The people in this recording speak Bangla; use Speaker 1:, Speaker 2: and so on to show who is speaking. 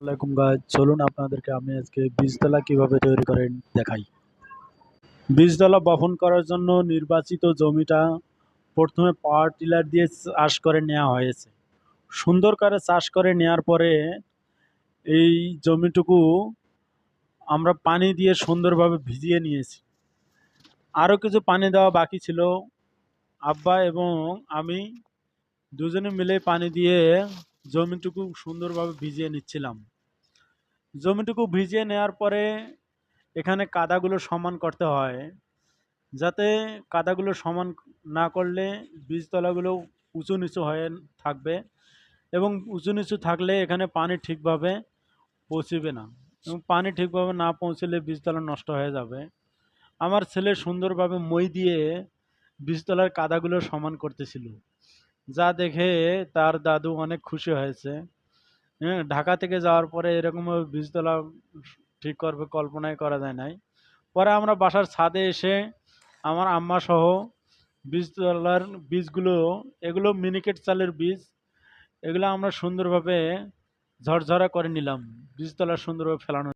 Speaker 1: আসসালামাইকুম গাইজ চলুন আপনাদেরকে আমি আজকে বীজতলা কীভাবে তৈরি করেন দেখাই। বীজতলা বপন করার জন্য নির্বাচিত জমিটা প্রথমে পাওয়ার টিলার দিয়ে চাষ করে নেওয়া হয়েছে। সুন্দর করে চাষ করে নেওয়ার পরে এই জমিটুকু আমরা পানি দিয়ে সুন্দরভাবে ভিজিয়ে নিয়েছি। আরও কিছু পানি দেওয়া বাকি ছিল। আব্বা এবং আমি দুজনে মিলে পানি দিয়ে জমিটুকু সুন্দরভাবে ভিজিয়ে নিচ্ছিলাম। জমিটুকু ভিজিয়ে নেওয়ার পরে এখানে কাদাগুলো সমান করতে হয়। যাতে কাদাগুলো সমান না করলে বীজতলাগুলো উঁচু নিচু হয়ে থাকবে এবং উঁচু নিচু থাকলে এখানে পানি ঠিকভাবে পৌঁছবে না এবং পানি ঠিকভাবে না পৌঁছলে বীজতলা নষ্ট হয়ে যাবে। আমার ছেলে সুন্দরভাবে মই দিয়ে বীজতলার কাদাগুলো সমান করতেছিল। যা দেখে তার দাদু অনেক খুশি হয়েছে। হ্যাঁ ঢাকা থেকে যাওয়ার পরে এরকমভাবে বীজতলা ঠিক করবে কল্পনাই করা যায় নাই। পরে আমরা বাসার ছাদে এসে আমার আম্মা সহ বীজতলার বীজগুলো, এগুলো মিনিকেট চালের বীজ, এগুলো আমরা সুন্দরভাবে ঝরঝরা করে নিলাম। বীজতলা সুন্দরভাবে ফেলানো